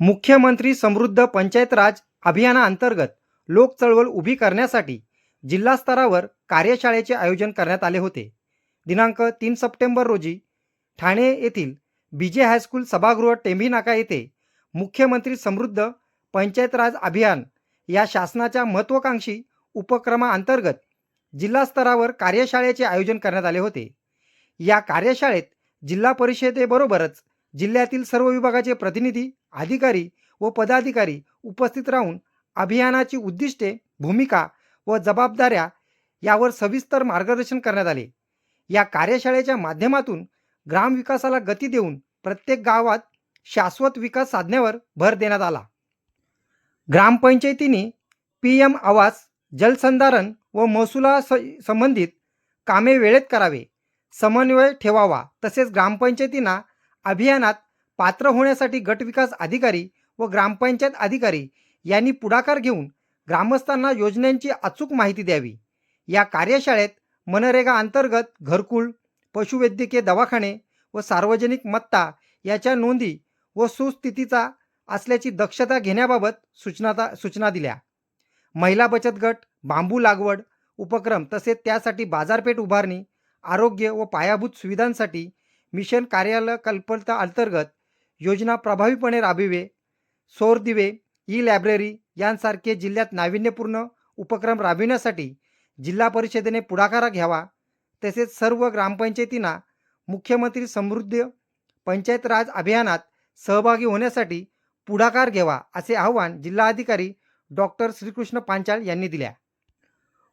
मुख्यमंत्री समृद्ध पंचायत राज अभियानाअंतर्गत लोक चळवळ उभी करण्यासाठी जिल्हा स्तरावर कार्यशाळेचे आयोजन करण्यात आले होते. दिनांक तीन सप्टेंबर रोजी ठाणे येथील बी जे हायस्कूल सभागृह टेंभी नाका येथे मुख्यमंत्री समृद्ध पंचायत राज अभियान या शासनाच्या महत्त्वाकांक्षी उपक्रमाअंतर्गत जिल्हा स्तरावर कार्यशाळेचे आयोजन करण्यात आले होते. या कार्यशाळेत जिल्हा परिषदेबरोबरच जिल्ह्यातील सर्व विभागाचे प्रतिनिधी अधिकारी व पदाधिकारी उपस्थित राहून अभियानाची उद्दिष्टे भूमिका व जबाबदाऱ्या यावर सविस्तर मार्गदर्शन करण्यात आले. या कार्यशाळेच्या माध्यमातून ग्रामविकासाला गती देऊन प्रत्येक गावात शाश्वत विकास साधण्यावर भर देण्यात आला. ग्रामपंचायतीने पी एम आवास जलसंधारण व महसुला संबंधित कामे वेळेत करावे समन्वय ठेवावा तसेच ग्रामपंचायतींना अभियानात पात्र होण्यासाठी गटविकास अधिकारी व ग्रामपंचायत अधिकारी यांनी पुढाकार घेऊन ग्रामस्थांना योजनांची अचूक माहिती द्यावी. या कार्यशाळेत मनरेगा अंतर्गत घरकुल पशुवैद्यकीय दवाखाने व सार्वजनिक मत्ता याच्या नोंदी व सुस्थितीचा असल्याची दक्षता घेण्याबाबत सूचना सूचना दिल्या. महिला बचत गट बांबू लागवड उपक्रम तसेच त्यासाठी बाजारपेठ उभारणी आरोग्य व पायाभूत सुविधांसाठी मिशन कार्यालय कल्पना अंतर्गत योजना प्रभावीपणे राबविवे. सौर दिवे ई लायब्ररी यांसारखे जिल्ह्यात नाविन्यपूर्ण उपक्रम राबविण्यासाठी जिल्हा परिषदेने पुढाकार घ्यावा. तसेच सर्व ग्रामपंचायतींना मुख्यमंत्री समृद्ध पंचायत राज अभियानात सहभागी होण्यासाठी पुढाकार घ्यावा असे आवाहन जिल्हाधिकारी डॉक्टर श्रीकृष्ण पांचाळ यांनी दिल्या.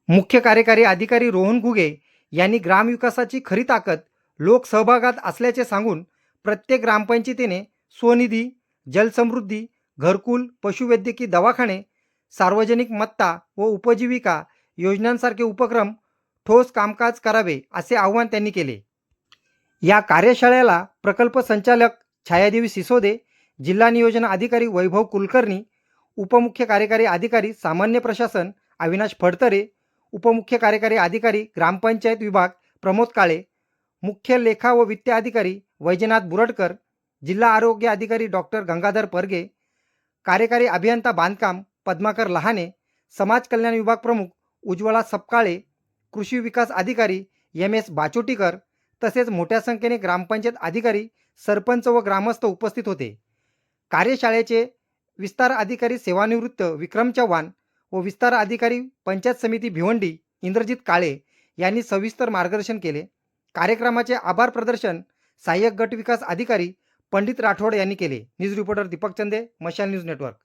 मुख्य कार्यकारी अधिकारी रोहन घुगे यांनी ग्रामविकासाची खरी ताकद लोकसहभागात असल्याचे सांगून प्रत्येक ग्रामपंचायतीने स्वनिधी जलसमृद्धी घरकुल पशुवैद्यकीय दवाखाने सार्वजनिक मत्ता व उपजीविका योजनांसारखे उपक्रम ठोस कामकाज करावे असे आवाहन त्यांनी केले. या कार्यशाळेला प्रकल्प संचालक छायादेवी सिसोदे जिल्हा नियोजन अधिकारी वैभव कुलकर्णी उपमुख्य कार्यकारी अधिकारी सामान्य प्रशासन अविनाश फडतरे उपमुख्य कार्यकारी अधिकारी ग्रामपंचायत विभाग प्रमोद काळे मुख्य लेखा व वित्त अधिकारी वैजनाथ बुरडकर जिल्हा आरोग्य अधिकारी डॉक्टर गंगाधर परगे कार्यकारी अभियंता बांधकाम पद्माकर लहाने समाज कल्याण विभाग प्रमुख उज्ज्वला सपकाळे कृषी विकास अधिकारी एम एस बाचोटीकर तसेच मोठ्या संख्येने ग्रामपंचायत अधिकारी सरपंच व ग्रामस्थ उपस्थित होते. कार्यशाळेचे विस्तार अधिकारी सेवानिवृत्त विक्रम चव्हाण व विस्तार अधिकारी पंचायत समिती भिवंडी इंद्रजित काळे यांनी सविस्तर मार्गदर्शन केले. कार्यक्रमाचे आभार प्रदर्शन सहाय्यक गट विकास अधिकारी पंडित राठोड यांनी केले. न्यूज रिपोर्टर दीपक चंदे मशाल न्यूज नेटवर्क.